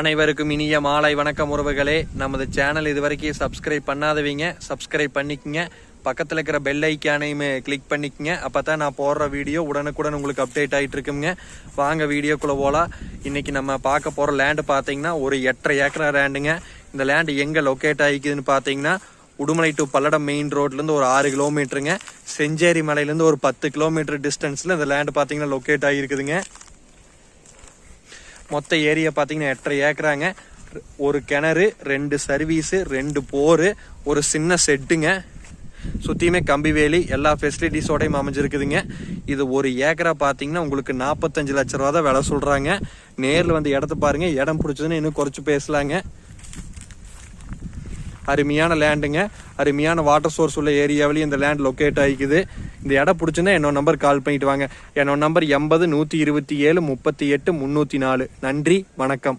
அனைவருக்கும் இனிய மாலை வணக்கம் உறவுகளே. நமது சேனல் இது வரைக்கும் சப்ஸ்கிரைப் பண்ணாதவங்க. சப்ஸ்கிரைப் பண்ணிக்கங்க. பக்கத்தில் இருக்கிற பெல் ஐக்கானையுமே கிளிக் பண்ணிக்கங்க. அப்போ தான் நான் போடுற வீடியோ உடனுக்குடன் உங்களுக்கு அப்டேட் ஆகிட்டு இருக்குங்க. வாங்க வீடியோக்குள்ளே போகலாம் இன்றைக்கி நம்ம பார்க்க போகிற லேண்டு பார்த்தீங்கன்னா ஒரு எட்டரை ஏக்கரா லேண்டுங்க இந்த லேண்டு எங்கே லொக்கேட் ஆகிக்குதுன்னு பார்த்தீங்கன்னா உடுமலை டு பல்லடம் மெயின் ரோட்லேருந்து ஒரு ஆறு கிலோமீட்டருங்க செஞ்சேரி மலையிலேருந்து ஒரு பத்து கிலோமீட்டர் டிஸ்டன்ஸில் இந்த லேண்டு பார்த்தீங்கன்னா லொக்கேட் ஆகிருக்குதுங்க மொத்த ஏரியா பார்த்தீங்கன்னா எட்டரை ஏக்கராங்க. ஒரு கிணறு ரெண்டு சர்வீஸு ரெண்டு போர் ஒரு சின்ன செட்டுங்க. சுற்றியுமே கம்பி வேலி எல்லா ஃபெசிலிட்டிஸோடையும் அமைஞ்சிருக்குதுங்க. இது ஒரு ஏக்கரா பார்த்தீங்கன்னா உங்களுக்கு நாற்பத்தஞ்சு லட்ச ரூபா தான் விலை சொல்கிறாங்க நேரில் வந்து இடத்த பாருங்கள் இடம் பிடிச்சதுன்னு இன்னும் குறைச்சி பேசலாங்க. அருமையான லேண்டுங்க அருமையான வாட்டர் சோர்ஸ் உள்ள ஏரியாவிலையும் இந்த லேண்ட் லொக்கேட் ஆகிக்குது. இந்த இடம் பிடிச்சிருந்தா என்னோட நம்பர் கால் பண்ணிட்டு வாங்க. என்னோட நம்பர் எண்பது நூற்றி இருபத்தி ஏழு முப்பத்தி எட்டு முந்நூற்றி நாலு. நன்றி வணக்கம்.